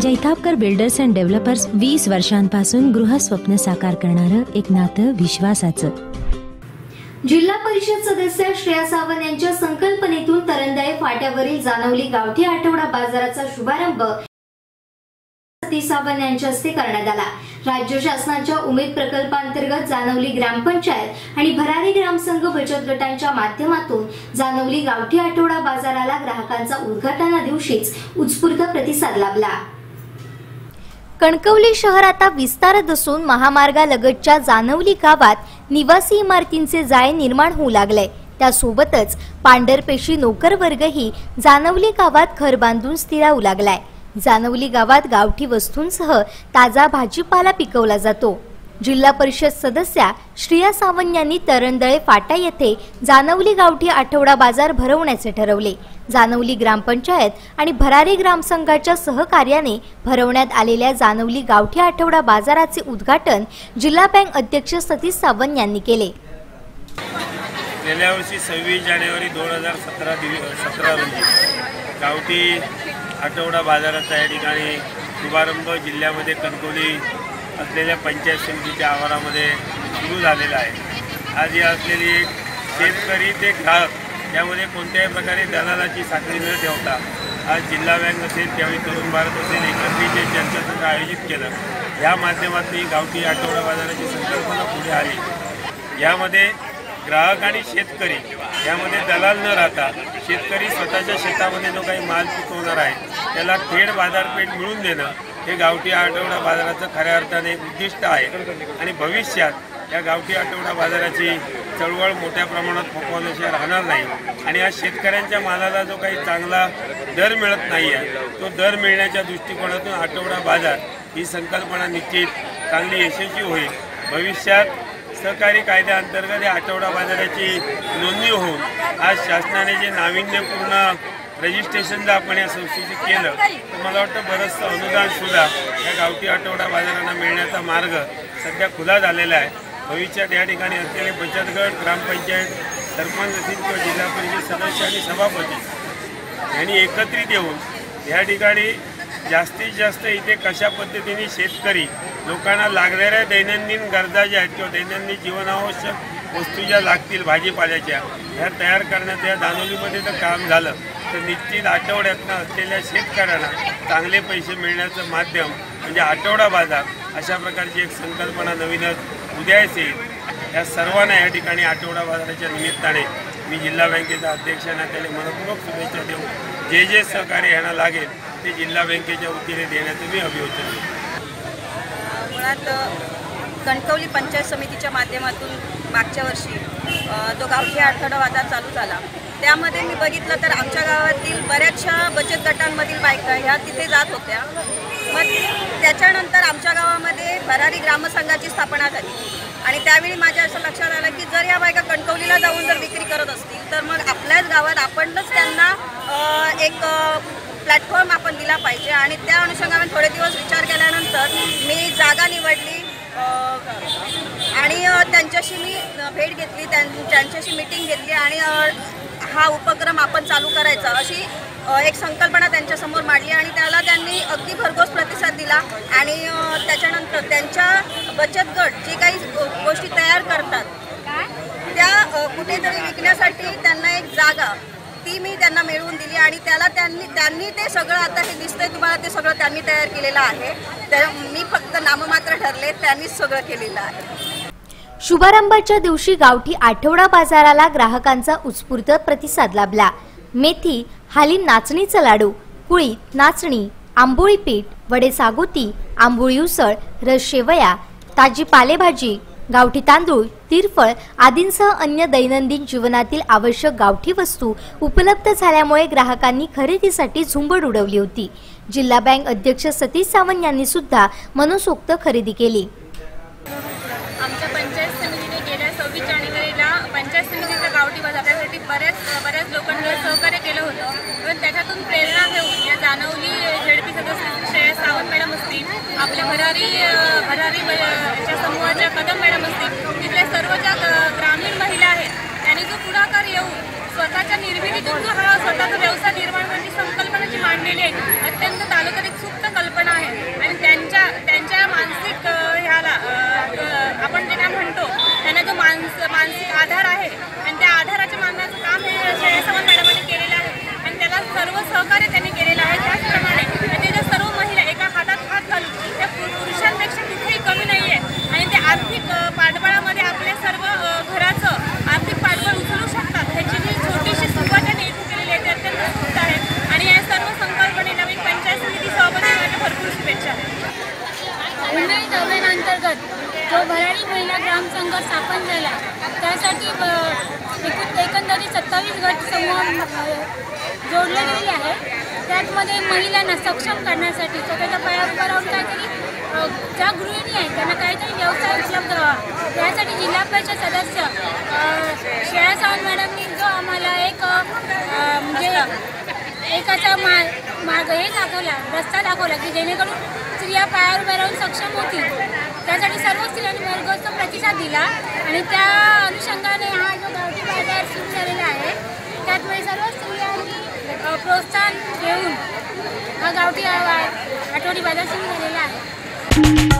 Jaitapkar builders and developers वीस वर्षांपासून गृहस्वप्न साकार करणारं एक नातं विश्वासाचं. जिल्हा परिषद सदस्य श्रेया सावंत यांच्या संकल्पनेतून तरंदाळे फाट्यावरील जाणवली गावठी आठवडा बाजाराचा शुभारंभ सावंत यांच्या हस्ते करण्यात आला. राज्य शासनाच्या उमेद प्रकल्पांतर्गत जानवली ग्रामपंचायत आणि भरारी ग्रामसंघ बचत गटांच्या माध्यमातून जानवली गावठी आठवडा बाजाराला ग्राहकांचा उद्घाटना दिवशीच उत्स्फूर्त प्रतिसाद लाभला. कणकवली शहर आता विस्तारत असून महामार्गालगतच्या जानवली गावात निवासी इमारतींचे जाळे निर्माण होऊ लागले. त्यासोबतच पांढरपेशी नोकरवर्गही जानवली गावात घर बांधून स्थिरावू लागलाय. जानवली गावात गावठी वस्तूंसह ताजा भाजीपाला पिकवला जातो. जिल्हा परिषद सदस्या श्रिया सावंत यांनी तरंदळे फाटा येथे जानवली गावठी आठवडा बाजार भरवण्याचे ठरवले. जानवली ग्रामपंचायत आणि भरारी ग्रामसंघाच्या सहकार्याने भरवण्यात आलेल्या जानवली गावठी आठवडा बाजाराचे उद्घाटन जिल्हा बँक अध्यक्ष सतीश सावंत यांनी केले. गेल्या वर्षी सव्वीस जानेवारी दोन हजार सतरा सतरा रोजी गावठी आठवडा बाजाराचा या ठिकाणी शुभारंभ जिल्ह्यामध्ये कणकवली असलेल्या पंचायत समितीच्या आवारामध्ये सुरू झालेला आहे. आज या असलेली शेतकरी ते ग्राहक यामध्ये कोणत्याही प्रकारे दलालाची साखळी न ठेवता आज जिल्हा बँक असेल त्यावेळी तरुण भारत असेल एकत्रित जे चर्चासत्र आयोजित केलं. या माध्यमातून गावठी आठवडा बाजाराची संकल्पना पुढे आली. यामध्ये ग्राहक आणि शेतकरी यामध्ये दलाल न राहता शेतकरी स्वतःच्या शेतामध्ये जो काही माल पिकवणार आहे त्याला थेट बाजारपेठ मिळून देणं हे गावठी आठवडा बाजाराचं खऱ्या अर्थाने एक उद्दिष्ट आहे. आणि भविष्यात या गावठी आठवडा बाजाराची चळवळ मोठ्या प्रमाणात फोकवल्याशिवाय राहणार नाही. आणि आज शेतकऱ्यांच्या मालाला जो काही चांगला दर मिळत नाही आहे तो दर मिळण्याच्या दृष्टिकोनातून आठवडा बाजार ही संकल्पना निश्चित चांगली यशस्वी होईल. भविष्यात सहकारी कायद्याअंतर्गत या आठवडा बाजाराची नोंदणी होऊन आज शासनाने जे नाविन्यपूर्ण रजिस्ट्रेशन जर आपण या संस्थेचे केलं तर मला वाटतं बरंचसं अनुदानसुद्धा या गावठी आठवडा बाजारांना मिळण्याचा मार्ग सध्या खुला झालेला आहे. भविष्यात या ठिकाणी असलेले बचत गट ग्रामपंचायत सरपंच असतील किंवा जिल्हा परिषद सदस्य आणि सभापती यांनी एकत्रित येऊन या ठिकाणी जास्तीत जास्त इथे कशा पद्धतीने शेतकरी लोकांना लागणाऱ्या दैनंदिन गरजा ज्या आहेत किंवा दैनंदिन जीवनावश्यक वस्तू ज्या लागतील भाजीपाल्याच्या ह्या तयार करण्यात या दानोलीमध्ये तर काम झालं. तर निश्चित आठवड्यातनं असलेल्या शेतकऱ्यांना चांगले पैसे मिळण्याचं माध्यम म्हणजे आठवडा बाजार अशा प्रकारची एक संकल्पना नवीनच उदयास येईल या सर्वांना या ठिकाणी आठवडा बाजाराच्या निमित्ताने मी जिल्हा बँकेचा अध्यक्ष त्याने मनपूर्वक शुभेच्छा देऊन जे जे सहकार्य यांना लागेल ते जिल्हा बँकेच्या वतीने देण्याचं मी अभिवचन मुळात कणकवली पंचायत समितीच्या माध्यमातून मागच्या वर्षी जो गावठी आठवडा बाजार चालू झाला त्यामध्ये मी बघितलं तर आमच्या गावातील बऱ्याचशा बचत गटांमधील बायका ह्या तिथे जात होत्या. मग त्याच्यानंतर आमच्या गावामध्ये भरारी ग्रामसंघाची स्थापना झाली. आणि त्यावेळी माझ्या असं लक्षात आलं की जर या बायका कणकवलीला जाऊन जर विक्री करत असतील तर मग आपल्याच गावात आपणच त्यांना एक प्लॅटफॉर्म आपण दिला पाहिजे. आणि त्या अनुषंगाने थोडे दिवस विचार केल्यानंतर मी जागा निवडली. आणि त्यांच्याशी मी भेट घेतली त्यांच्याशी मीटिंग घेतली. आणि हा उपक्रम आपण चालू करायचा अशी एक संकल्पना त्यांच्यासमोर मांडली आणि त्याला त्यांनी अगदी भरघोस प्रतिसाद दिला आणि त्याच्यानंतर त्यांच्या बचत गट जे काही गोष्टी तयार करतात त्या कुठेतरी विकण्यासाठी त्यांना एक जागा ती मी त्यांना मिळवून दिली आणि त्याला त्यांनी त्यांनी ते सगळं आता हे दिसतंय तुम्हाला ते सगळं त्यांनी तयार केलेलं आहे. तर मी फक्त नाममात्र ठरले त्यांनीच सगळं केलेलं आहे. शुभारंभाच्या दिवशी गावठी आठवडा बाजाराला ग्राहकांचा उत्स्फूर्त प्रतिसाद लाभला. मेथी हाली नाचणीचं लाडू कुळी नाचणी आंबोळी पीठ वडे सागोती आंबोळी उसळ रस शेवया ताजी पालेभाजी गावठी तांदूळ तिरफळ आदींसह अन्य दैनंदिन जीवनातील आवश्यक गावठी वस्तू उपलब्ध झाल्यामुळे ग्राहकांनी खरेदीसाठी झुंबड उडवली होती. जिल्हा बँक अध्यक्ष सतीश सावंत यांनी सुद्धा मनसोक्त खरेदी केली आमच्या पंचायत समितीने गेल्या सव्वीस जानेवारीला पंचायत समितीचा गावठी बाजार त्यासाठी बऱ्याच बऱ्याच लोकांनी सहकार्य केलं होतं पण त्याच्यातून प्रेरणा घेऊन या जाणवली झेडपी सदस्य श्रेया सावंत मॅडम असतील आपल्या भरारी भरारी समूहाच्या कदम मॅडम असतील तिथल्या सर्व ज्या ग्रामीण महिला आहेत त्यांनी जो पुढाकार येऊन स्वतःच्या निर्मितीतून जो हा स्वतःचा व्यवसाय निर्माण जो घराडी महिला ग्रामसंघ स्थापन झाला त्यासाठी एकूण एकंदरीत सत्तावीस गट समूह जोडले गेले आहे त्यातमध्ये महिलांना सक्षम करण्यासाठी स्वतःच्या पायावर उभं राहून काहीतरी ज्या गृहिणी आहेत त्यांना काहीतरी व्यवसाय उपलब्ध व्हावा. त्यासाठी जिल्हा परिषद सदस्य श्रेया सावंत मॅडमनी जो आम्हाला एक म्हणजे एक असा मा मार्ग हे दाखवला रस्ता दाखवला की जेणेकरून स्त्रिया पायावर उभ्या राहून सक्षम होतील. त्यासाठी सर्व स्त्रियांनी भरघोस प्रतिसाद दिला आणि त्या अनुषंगाने हा जो गावठी बाजार सुरू झालेला आहे त्यामुळे सर्व स्त्रियांनी प्रोत्साहन घेऊन हा गावठी आठवडी बाजार सुरू झालेला आहे.